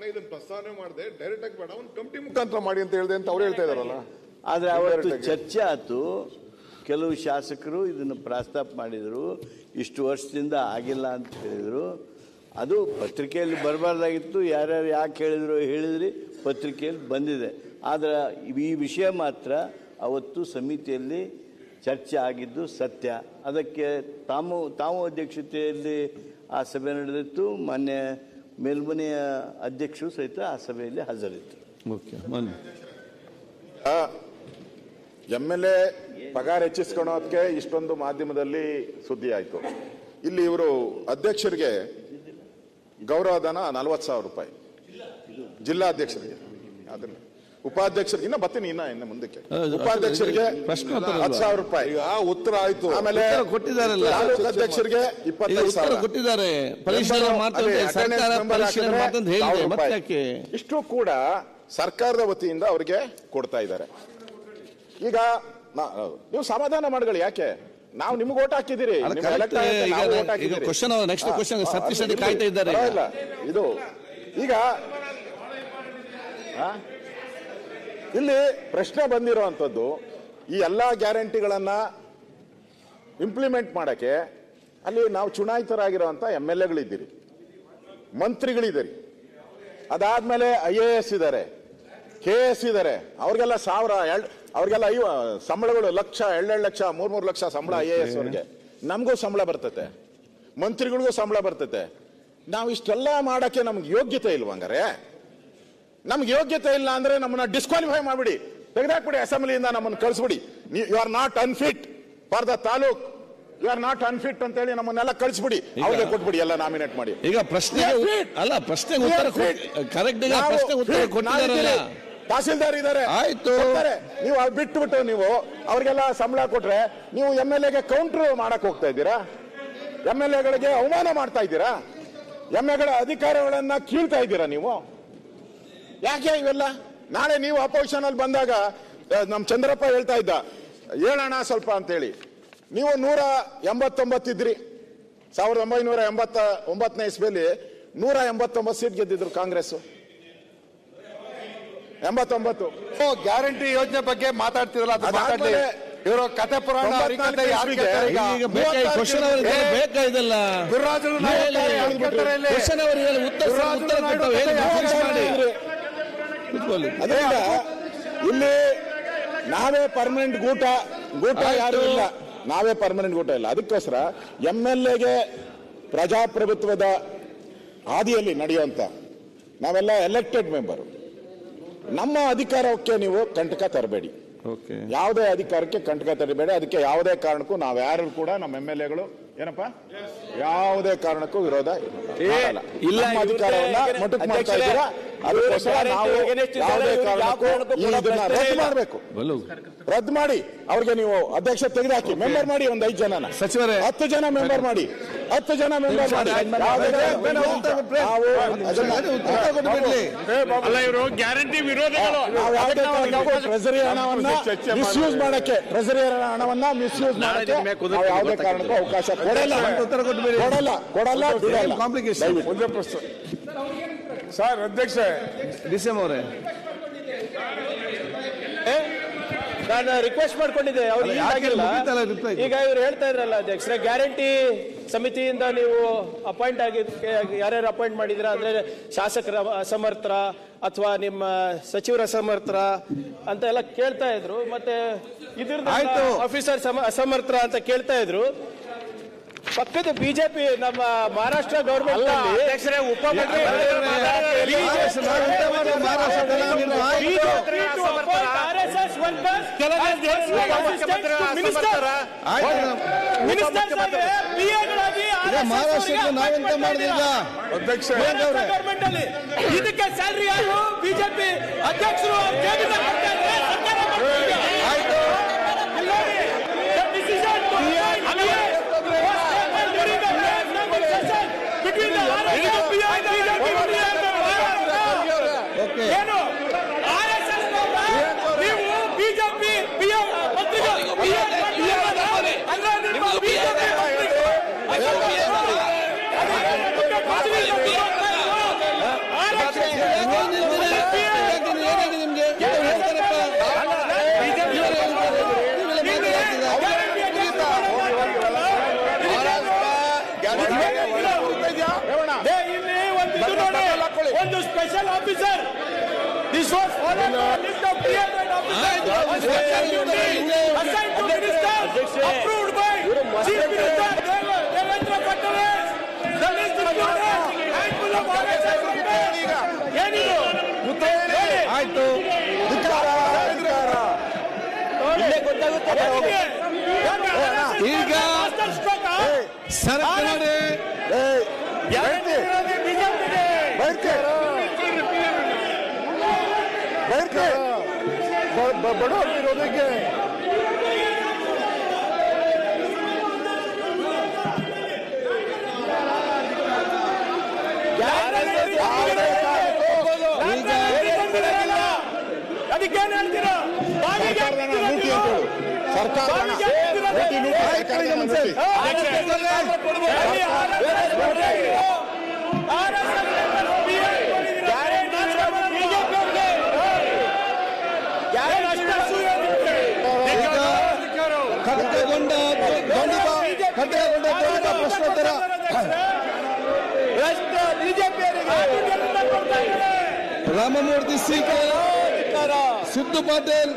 ನಾನೇ ಇದನ್ನ ಪ್ರಸ್ತಾವನೆ ಮಾಡಿದೆ ಡೈರೆಕ್ಟ್ ಆಗಿ ಬೇಡ ಒಂದು ಕಮಿಟಿ ಮುಖಾಂತರ ಮಾಡಿ ಅಂತ ಹೇಳಿದೆ ಅಂತ ಅವ್ರು ಹೇಳ್ತಾ ಇದಾರಲ್ಲ? ಆದರೆ ಅವತ್ತು ಚರ್ಚೆ ಆಯ್ತು. ಕೆಲವು ಶಾಸಕರು ಇದನ್ನು ಪ್ರಸ್ತಾಪ ಮಾಡಿದರು. ಇಷ್ಟು ವರ್ಷದಿಂದ ಆಗಿಲ್ಲ ಅಂತ ಹೇಳಿದರು. ಅದು ಪತ್ರಿಕೆಯಲ್ಲಿ ಬರಬಾರ್ದಾಗಿತ್ತು. ಯಾರ್ಯಾರು ಯಾಕೆ ಹೇಳಿದ್ರು ಹೇಳಿದ್ರಿ ಪತ್ರಿಕೆಯಲ್ಲಿ ಬಂದಿದೆ. ಆದರೆ ಈ ವಿಷಯ ಮಾತ್ರ ಅವತ್ತು ಸಮಿತಿಯಲ್ಲಿ ಚರ್ಚೆ ಆಗಿದ್ದು ಸತ್ಯ. ಅದಕ್ಕೆ ತಾವು ತಾವು ಅಧ್ಯಕ್ಷತೆಯಲ್ಲಿ ಆ ಸಭೆ ನಡೆದಿತ್ತು. ಮಾನ್ಯ ಮೇಲ್ಮನೆಯ ಅಧ್ಯಕ್ಷರು ಸಹಿತ ಆ ಸಭೆಯಲ್ಲಿ ಹಾಜರಿದ್ದರು. ಮುಖ್ಯ ಎಂ ಎಲ್ ಎ ಪಗಾರ ಹೆಚ್ಚಿಸ್ಕೊಳೋದಕ್ಕೆ ಇಷ್ಟೊಂದು ಮಾಧ್ಯಮದಲ್ಲಿ ಸುದ್ದಿ ಆಯಿತು ಇಲ್ಲಿ ಇವರು ಅಧ್ಯಕ್ಷರಿಗೆ ಗೌರವಧನ ನಲವತ್ತು ಸಾವಿರ ರೂಪಾಯಿ. ಜಿಲ್ಲಾಧ್ಯಕ್ಷರಿಗೆ. ಅದನ್ನ ಉಪಾಧ್ಯಕ್ಷರಿಗೆ ಇನ್ನ ಬರ್ತೀನಿ ಇನ್ನ ಇನ್ನ ಮುಂದಕ್ಕೆ. ಉಪಾಧ್ಯಕ್ಷರಿಗೆ? ಹತ್ತು ಸಾವಿರ ರೂಪಾಯಿ. ಈಗ ಉತ್ತರ ಆಯ್ತು. ಆಮೇಲೆ ಕೊಟ್ಟಿದಾರಲ್ಲ ಕೊಟ್ಟಿದ್ದಾರಲ್ಲ. ತಾಲೂಕು ಅಧ್ಯಕ್ಷರಿಗೆ ಇಪ್ಪತ್ತೈದು ಉತ್ತರ ಸಾವಿರ. ಕೊಟ್ಟಿದ್ದಾರೆ. ಇಷ್ಟು ಕೂಡ ಸರ್ಕಾರದ ವತಿಯಿಂದ ಅವರಿಗೆ ಕೊಡ್ತಾ ಇದ್ದಾರೆ. ಈಗ. ನೀವು ಸಮಾಧಾನ ಮಾಡ್ಕೊಳ್ಳಿ ಯಾಕೆ? ನಾವು ನಿಮ್ಗೆ ಓಟ್ ಹಾಕಿದಿರಿ ಕಾಯ್ತಾ ಇದ್ದಾರೆ. ಇದು ಈಗ ಹಾ? ಇಲ್ಲಿ ಪ್ರಶ್ನೆ ಬಂದಿರುವಂಥದ್ದು ಈ ಎಲ್ಲ ಗ್ಯಾರಂಟಿಗಳನ್ನು ಇಂಪ್ಲಿಮೆಂಟ್ ಮಾಡೋಕ್ಕೆ ಅಲ್ಲಿ ನಾವು ಚುನಾಯಿತರಾಗಿರುವಂಥ ಎಂ ಎಲ್ ಎಗಳಿದ್ದೀರಿ ಮಂತ್ರಿಗಳಿದ್ದೀರಿ. ಅದಾದಮೇಲೆ ಐ ಎ ಎಸ್ ಇದ್ದಾರೆ ಕೆ ಎಸ್ ಇದ್ದಾರೆ. ಅವ್ರಿಗೆಲ್ಲ ಸಾವಿರ ಎರಡು ಅವ್ರಿಗೆಲ್ಲ ಐವ ಸಂಬಳಗಳು ಲಕ್ಷ ಎರಡೆರಡು ಲಕ್ಷ ಮೂರು ಮೂರು ಲಕ್ಷ ಸಂಬಳ ಐ ಎ ಎಸ್ ಅವ್ರಿಗೆ. ನಮಗೂ ಸಂಬಳ ಬರ್ತತೆ. ಮಂತ್ರಿಗಳಿಗೂ ಸಂಬಳ ಬರ್ತತೆ. ನಾವು ಇಷ್ಟೆಲ್ಲ ಮಾಡೋಕ್ಕೆ ನಮ್ಗೆ ಯೋಗ್ಯತೆ ಇಲ್ವಾ ಹಂಗಾರೆ? ನಮ್ಗೆ ಯೋಗ್ಯತೆ ಇಲ್ಲ ಅಂದ್ರೆ ನಮ್ಮನ್ನ ಡಿಸ್ಕ್ವಾಲಿಫೈ ಮಾಡ್ಬಿಡಿ. ತೆಗೆದಾಕ್ಬಿಡಿ ಅಸೆಂಬ್ಲಿಯಿಂದ ನಮ್ಮನ್ನು ಕಳಿಸ್ಬಿಡಿ. You are not unfit for the taluk. You are not unfit ಅಂತ ಹೇಳಿ ನಮ್ಮನ್ನೆಲ್ಲ ಕಳಿಸ್ಬಿಡಿ. ಅವ್ರಿಗೆ ಕೊಟ್ಬಿಡಿ ಎಲ್ಲ ನಾಮಿನೇಟ್ ಮಾಡಿ. ಈಗ ಪ್ರಶ್ನೆ ಅಲ್ಲ ಪ್ರಶ್ನೆ ಉತ್ತರ ಕರೆಕ್ಟ್ ಪ್ರಶ್ನೆ ಉತ್ತರ ಕೊಟ್ಟಿದ್ದಾರೆ ತಹಸೀಲ್ದಾರ್ ಇದ್ದಾರೆ. ಆಯ್ತು. ನೀವು ಅದು ಬಿಟ್ಬಿಟ್ಟು ನೀವು ಅವ್ರಿಗೆಲ್ಲ ಸಂಬಳ ಕೊಟ್ರೆ ನೀವು ಎಂ ಎಲ್ ಎಗೆ ಕೌಂಟರ್ ಮಾಡಕ್ ಹೋಗ್ತಾ ಇದ್ದೀರಾ? ಎಂ ಎಲ್ ಎಗಳಿಗೆ ಅವಮಾನ ಮಾಡ್ತಾ ಇದ್ದೀರಾ? ಎಂ ಎಗಳ ಅಧಿಕಾರಗಳನ್ನ ಕೀಳ್ತಾ ಇದ್ದೀರಾ ನೀವು? ಯಾಕೆ ಇವೆಲ್ಲ? ನಾಳೆ ನೀವು ಅಪೋಸಿಷನ್ ಅಲ್ಲಿ ಬಂದಾಗ ನಮ್ ಚಂದ್ರಪ್ಪ ಹೇಳ್ತಾ ಇದ್ದ ಹೇಳೋಣ ಸ್ವಲ್ಪ ಅಂತೇಳಿ. ನೀವು ನೂರ ಎಂಬತ್ತೊಂಬತ್ತಿದ್ರಿ ಸಾವಿರದ ಒಂಬೈನೂರ ಎಂಬತ್ತ ಒಂಬತ್ತನೇ ಇಸ್ಬೇಲಿ ನೂರ ಎಂಬತ್ತೊಂಬತ್ತು ಸೀಟ್ ಗೆದ್ದಿದ್ರು ಕಾಂಗ್ರೆಸ್ ಎಂಬತ್ತೊಂಬತ್ತು. ಗ್ಯಾರಂಟಿ ಯೋಜನೆ ಬಗ್ಗೆ ಮಾತಾಡ್ತಿರಲ್ಲ ಅದು ಮಾತಾಡ್ಲಿ. ಅದಾದ್ಮೇಲೆ ಇವರು ಕತೆ ಪುರಾಣ ಹರಿಕತೆ ಯಾರು ಕೇಳ್ತಾರೆ ಈಗ? ಈಗ ಬೇಕಾ ಈ ಕ್ವಶನ್ ಅವರಿಗೆ ಏ, ಬೇಕಾ ಇದೆಲ್ಲ? ಗುರುರಾಜರು ಅದರಿಂದ ಇಲ್ಲಿ ನಾವೇ ಪರ್ಮನೆಂಟ್ ಗೂಟ ಗೂಟ ಯಾರು ಇಲ್ಲ. ನಾವೇ ಪರ್ಮನೆಂಟ್ ಗೂಟ ಇಲ್ಲ. ಅದಕ್ಕೋಸ್ಕರ ಎಂ ಎಲ್ ಎಗೆ ಪ್ರಜಾಪ್ರಭುತ್ವದ ಹಾದಿಯಲ್ಲಿ ನಡೆಯುವಂತ ನಾವೆಲ್ಲ ಎಲೆಕ್ಟೆಡ್ ಮೆಂಬರ್ ನಮ್ಮ ಅಧಿಕಾರಕ್ಕೆ ನೀವು ಕಂಟಕ ತರಬೇಡಿ. ಓಕೆ. ಯಾವುದೇ ಅಧಿಕಾರಕ್ಕೆ ಕಂಟಕ ತರಬೇಡಿ. ಅದಕ್ಕೆ ಯಾವುದೇ ಕಾರಣಕ್ಕೂ ನಾವು ಯಾರು ಕೂಡ ನಮ್ಮ ಎಂ ಎಲ್ ಎಗಳು ಏನಪ್ಪ ಯಾವುದೇ ಕಾರಣಕ್ಕೂ ವಿರೋಧ. ಇಲ್ಲ, ನಮ್ಮ ಅಧಿಕಾರವನ್ನ ಮೊಟಕು ಮಾಡ್ತಾ ಇದ್ದೀರಾ? ರದ್ದು ಮಾಡಬೇಕು. ರದ್ದು ಮಾಡಿ. ಅವ್ರಿಗೆ ನೀವು ಅಧ್ಯಕ್ಷ ತೆಗೆದಾಕಿ ಮೆಂಬರ್ ಮಾಡಿ ಒಂದ್ ಐದು ಜನ ಸಚಿವರೇ. ಹತ್ತು ಜನ ಮೆಂಬರ್ ಮಾಡಿ. ಹತ್ತು ಜನ ಮೆಂಬರ್ ಮಾಡಿ. ಗ್ಯಾರಂಟಿ ಕಾರಣಕ್ಕೂ ಟ್ರೆಸರಿ ಹಣವನ್ನ ಮಿಸ್ಯೂಸ್ ಮಾಡಕ್ಕೆ ಟ್ರೆಸರಿ ಹಣವನ್ನ ಮಿಸ್ಯೂಸ್ ಮಾಡಕ್ಕೆ ನಾವು ಯಾವುದೇ ಕಾರಣಕ್ಕೂ ಅವಕಾಶ ಕೊಡಲ್ಲ. ಕೊಡಲ್ಲ. ಕೊಡಲ್ಲ ಕಾಂಪ್ಲಿಕೇಶನ್ ಒಂದೇ ಪ್ರಶ್ನೆ. ಸರ್ ಅಧ್ಯಕ್ಷ. ಡಿಸೆಂ ಅವರೇ ನಾನು ರಿಕ್ವೆಸ್ಟ್ ಮಾಡ್ಕೊಂಡಿದ್ದೆ ಅವ್ರು ಆಗಿಲ್ಲ. ಈಗ ಇವ್ರು ಹೇಳ್ತಾ ಇದ್ರಲ್ಲ ಅಧ್ಯಕ್ಷರೇ ಗ್ಯಾರಂಟಿ ಸಮಿತಿಯಿಂದ ನೀವು ಅಪಾಯಿಂಟ್ ಆಗಿ ಯಾರ್ಯಾರು ಅಪಾಯಿಂಟ್ ಮಾಡಿದ್ರ ಅಂದ್ರೆ ಶಾಸಕರ ಅಸಮರ್ಥರ ಅಥವಾ ನಿಮ್ಮ ಸಚಿವರ ಅಸಮರ್ಥರ ಅಂತ ಎಲ್ಲ ಕೇಳ್ತಾ ಇದ್ರು. ಮತ್ತೆ ಇದ್ರದ್ದು ಆಯ್ತು. ಆಫೀಸರ್ ಅಸಮರ್ಥರ ಅಂತ ಕೇಳ್ತಾ ಇದ್ರು. ಪಕ್ಕದ ಬಿಜೆಪಿ ನಮ್ಮ ಮಹಾರಾಷ್ಟ್ರ ಗೌರ್ಮೆಂಟ್ ಮಹಾರಾಷ್ಟ್ರಕ್ಕೆ ನಾವೆಂತ ಅಧ್ಯಕ್ಷ ಇದಕ್ಕೆ ಸ್ಯಾಲ್ರಿ ಯಾರು? ಬಿಜೆಪಿ ಅಧ್ಯಕ್ಷರು ಅವ್ರ ಜೇಬಿಂದ ಕೊಡ್ತಾ ಇದ್ರೆ ಸರ್ಕಾರ ಮಾಡ್ತಿದೆ. ಇಲ್ಲಿ ನೋಡಿ, the decision to appoint PS was taken during the last conversation between the RSS and BJP. ಏನು RSS ನವ್ರ ನೀವು ಬಿಜೆಪಿ ಮಂತ್ರಿಗಳು ಅಲ್ಲ ನಿಮ್ಮ ಬಿಜೆಪಿ ಮಂತ್ರಿಗಳು special officer. This was followed by a list of 300 officers on special duty assigned to ministers approved by Chief Minister Devendra Fadnavis. The list included handful of RSS members. ಏನಿದು? ಆಯ್ತು ಯಾರಿಗೆ? ಇಲ್ಲೇ ಗೊತ್ತಾಗುತ್ತೆ ಈಗ stroke ಆ? ಸರ್ಕಾರ ನೋಡಿ ಗ್ಯಾರಂಟಿ ಇರೋದೇ ಬಿಜೆಪಿಗೆ. ಬಡವರು ಇರೋದಕ್ಕೆ ಈಗ ಅದಕ್ಕೇನ್ ಹೇಳ್ತೀರಾ ಬಾವಿಗೆ ರಾಮಮೂರ್ತಿ ಸಿಂಗ್ ಸಿದ್ದು ಪಾಟೀಲ್.